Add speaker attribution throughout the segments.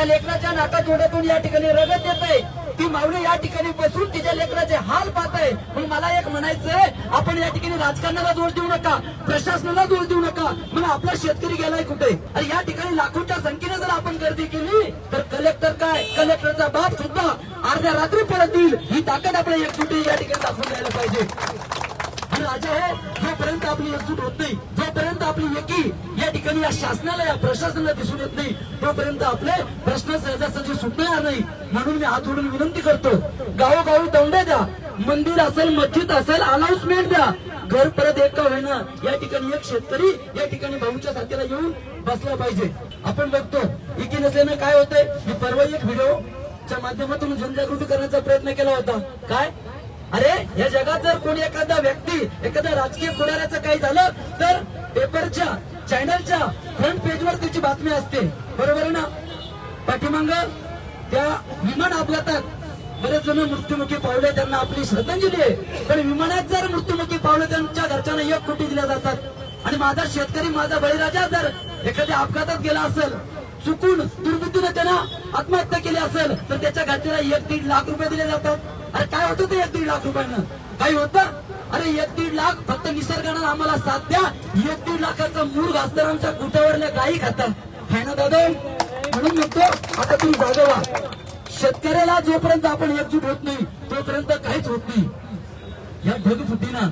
Speaker 1: या लेकराच्या नाका तोंडातून या ठिकाणी रगत येत आहे ती माऊली या ठिकाणी बसून तिच्या लेकराचे हाल पाहत आहे मग मला एक म्हणायचंय आपण या ठिकाणी राजकारणाला दोष देऊ नका प्रशासनाला दोष देऊ नका. मग आपला शेतकरी गेलाय कुठे? आणि या ठिकाणी लाखोच्या संख्येने जर आपण गर्दी केली तर कलेक्टर काय? कलेक्टरचा बाप सुद्धा अर्ध्या रात्री परत येईल. ही ताकद आपल्या एकजुटी या ठिकाणी दाखवून द्यायला पाहिजे. आणि राजा आहे जोपर्यंत आपली एकजूट होत नाही जोपर्यंत आपली एकी या ठिकाणी या शासनाला या प्रशासनाला दिसून येत नाही. तोपर्यंत आपले प्रश्न सहजासहजी सुटणार नाही. म्हणून मी हात जोडून विनंती करतो गावोगावी दौंड्या द्या. मंदिर असेल मस्जिद असेल अनाउन्समेंट द्या. घर परत एक का होईना या ठिकाणी एक शेतकरी या ठिकाणी भाऊच्या साथीला येऊन बसला पाहिजे. आपण बघतो एकी नसल्यानं काय होतंय? मी परवा एक व्हिडिओच्या माध्यमातून जनजागृती करण्याचा प्रयत्न केला होता. काय? अरे या जगात जर कोणी एखादा व्यक्ती एखाद्या राजकीय पुढाऱ्याचं काही झालं तर पेपरच्या चॅनलच्या फ्रंट पेजवर त्याची बातमी असते. बरोबर आहे ना? पाठीमाग त्या विमान अपघातात बरेच जण मृत्युमुखी पावले त्यांना आपली श्रद्धांजली आहे. पण विमानात जर मृत्युमुखी पावले त्यांच्या घरच्यांना एक कोटी दिल्या जातात. आणि माझा शेतकरी माझा बळीराजा जर एखाद्या अपघातात गेला असेल चुकून दुर्बुद्धीने त्यानं आत्महत्या केली असेल तर त्याच्या घरच्याला एक दीड लाख रुपये दिले जातात. अरे काय होतं ते एक दीड लाख रुपयानं? काही होतं? अरे एक दीड लाख फक्त निसर्गानं आम्हाला साथ द्या. एक दीड लाखाचं मूळ घास आमच्या गुट्यावरल्या गायी खातात. है ना दादा? म्हणून म्हणतो आता तुम्ही जागवा शेतकऱ्याला जोपर्यंत आपण एकजूट होत नाही तोपर्यंत काहीच होत नाही. या ढगफुटीना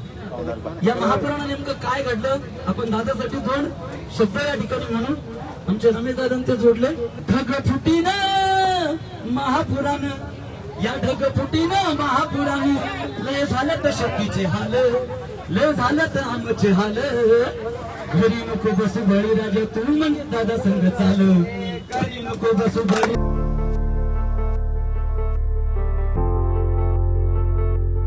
Speaker 1: या महापुराणा नेमकं काय घडलं? आपण दादासाठी दोन शब्द या ठिकाणी म्हणून आमच्या रमेश जोडले ढग जोडले ढगफुटीनं महापुराण या ढगफुटीनं महापुराण लय झालं तर शक्तीचे हाल. लय झालं तर आमचे हाल. घरी नको बसू बळीराजा तू म्हणजे दादा संघ चाल. घरी नको बसू बळी